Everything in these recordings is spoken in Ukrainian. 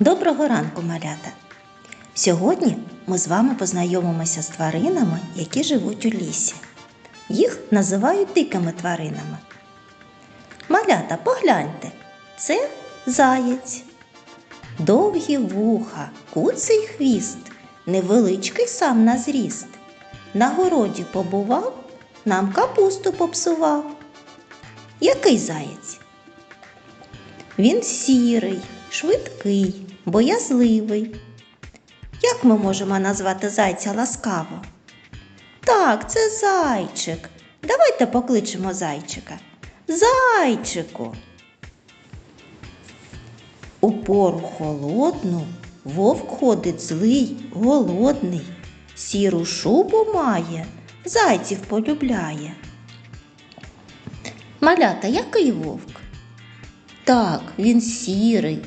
Доброго ранку, малята! Сьогодні ми з вами познайомимося з тваринами, які живуть у лісі. Їх називають дикими тваринами. Малята, погляньте, це заєць. Довгі вуха, куций хвіст, невеличкий сам на зріст. На городі побував, нам капусту попсував. Який заєць? Він сірий, швидкий, боязливий. Як ми можемо назвати зайця ласкаво? Так, це зайчик. Давайте покличемо зайчика. Зайчику. У пору холодну вовк ходить злий, голодний, сіру шубу має, зайців полюбляє. Малята, який вовк? Так, він сірий,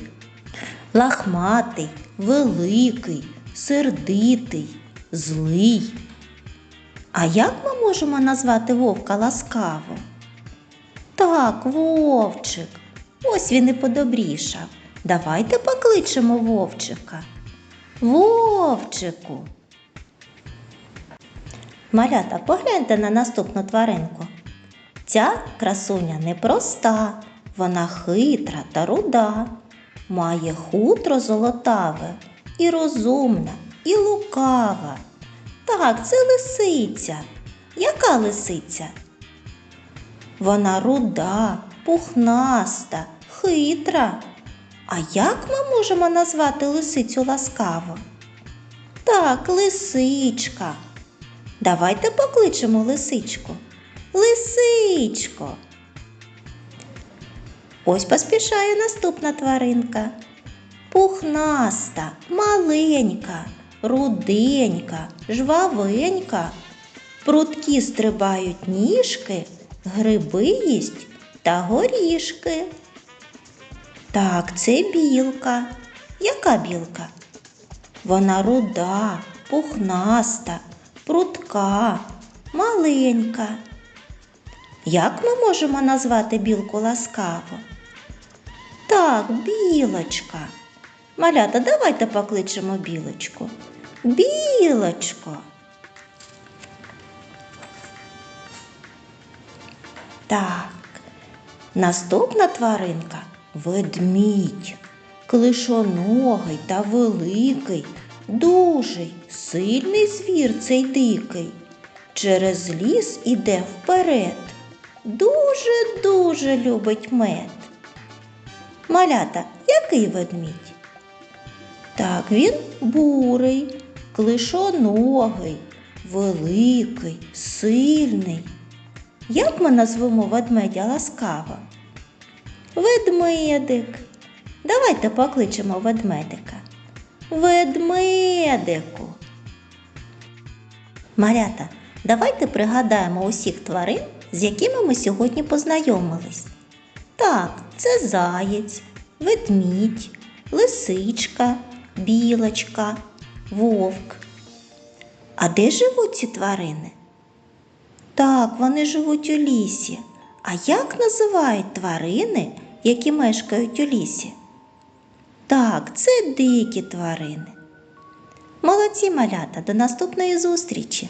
лахматий, великий, сердитий, злий. А як ми можемо назвати вовка ласкаво? Так, вовчик. Ось він і подобрішав. Давайте покличемо вовчика. Вовчику. Малята, погляньте на наступну тваринку. Ця красуня непроста, вона хитра та руда, має хутро золотаве, і розумна, і лукава. Так, це лисиця. Яка лисиця? Вона руда, пухнаста, хитра. А як ми можемо назвати лисицю ласкаво? Так, лисичка. Давайте покличемо лисичку. Лисичко. Ось поспішає наступна тваринка. Пухнаста, маленька, руденька, жвавенька. Пруткі стрибають ніжки, гриби їсть та горішки. Так, це білка. Яка білка? Вона руда, пухнаста, прутка, маленька. Як ми можемо назвати білку ласкаво? Так, білочка. Малята, давайте покличемо білочку. Білочко. Так, наступна тваринка ведмідь. Клишоногий та великий, дужий, сильний звір цей дикий. Через ліс іде вперед. Дуже-дуже любить мед. Малята, який ведмідь? Так, він бурий, клишоногий, великий, сильний. Як ми назвемо ведмедя ласкаво? Ведмедик. Давайте покличемо ведмедика. Ведмедику. Малята, давайте пригадаємо усіх тварин, з якими ми сьогодні познайомились. Так, це заєць, ведмідь, лисичка, білочка, вовк. А де живуть ці тварини? Так, вони живуть у лісі. А як називають тварини, які мешкають у лісі? Так, це дикі тварини. Молодці малята, до наступної зустрічі!